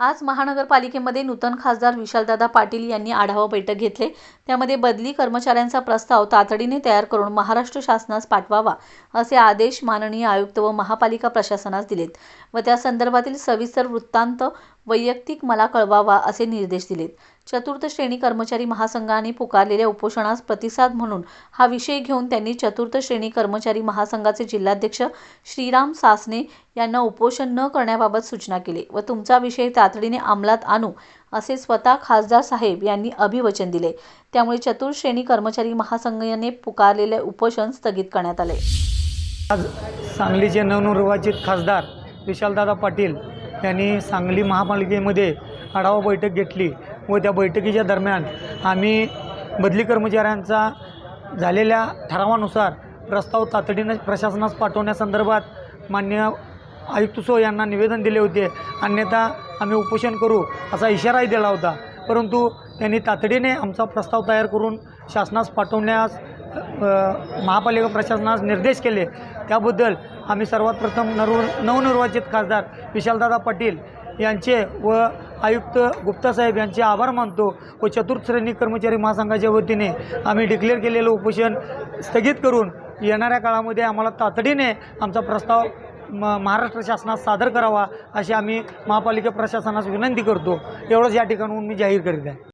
आज महानगरपालिकेमध्ये नूतन खासदार विशालदादा पाटील यांनी आढावा बैठक घेतले. त्यामध्ये बदली कर्मचाऱ्यांचा प्रस्ताव तातडीने तयार करून महाराष्ट्र शासनास पाठवावा असे आदेश माननीय आयुक्त व महापालिका प्रशासनास दिलेत. व त्या संदर्भातील सविस्तर वृत्तांत वैयक्तिक मला कळवावा असे निर्देश दिलेत. चतुर्थ श्रेणी कर्मचारी महासंघाने पुकारलेल्या उपोषणास प्रतिसाद म्हणून हा विषय घेऊन त्यांनी चतुर्थ श्रेणी कर्मचारी महासंघाचे जिल्हाध्यक्ष श्रीराम सासने यांना उपोषण न करण्याबाबत सूचना केली व तुमचा विषय तातडीने अंमलात आणू असे स्वतः खासदार साहेब यांनी अभिवचन दिले. त्यामुळे चतुर्श्रेणी कर्मचारी महासंघाने पुकारलेले उपोषण स्थगित करण्यात आले. आज सांगलीचे नवनिर्वाचित खासदार विशालदादा पाटील यांनी सांगली महापालिकेमध्ये आढावा बैठक घेतली व त्या बैठकीच्या दरम्यान आम्ही बदली कर्मचाऱ्यांचा झालेल्या ठरावानुसार प्रस्ताव तातडीनं प्रशासनास पाठवण्यासंदर्भात मान्य आयुक्त सो यांना निवेदन दिले होते. अन्यथा आम्ही उपोषण करू असा इशाराही दिला होता. परंतु त्यांनी तातडीने आमचा प्रस्ताव तयार करून शासनास पाठवण्यास महापालिका प्रशासनास निर्देश केले. त्याबद्दल आम्ही सर्वात प्रथम नरव नवनिर्वाचित खासदार विशालदादा पाटील यांचे व आयुक्त गुप्तासाहेब यांचे आभार मानतो व चतुर्थ श्रेणी कर्मचारी महासंघाच्या वतीने आम्ही डिक्लेअर केलेलं उपोषण स्थगित करून येणाऱ्या काळामध्ये आम्हाला तातडीने आमचा प्रस्ताव म महाराष्ट्र शासनास सादर करावा अशी आम्ही महापालिका प्रशासनास विनंती करतो. एवढंच या ठिकाणून मी जाहीर करीत आहे.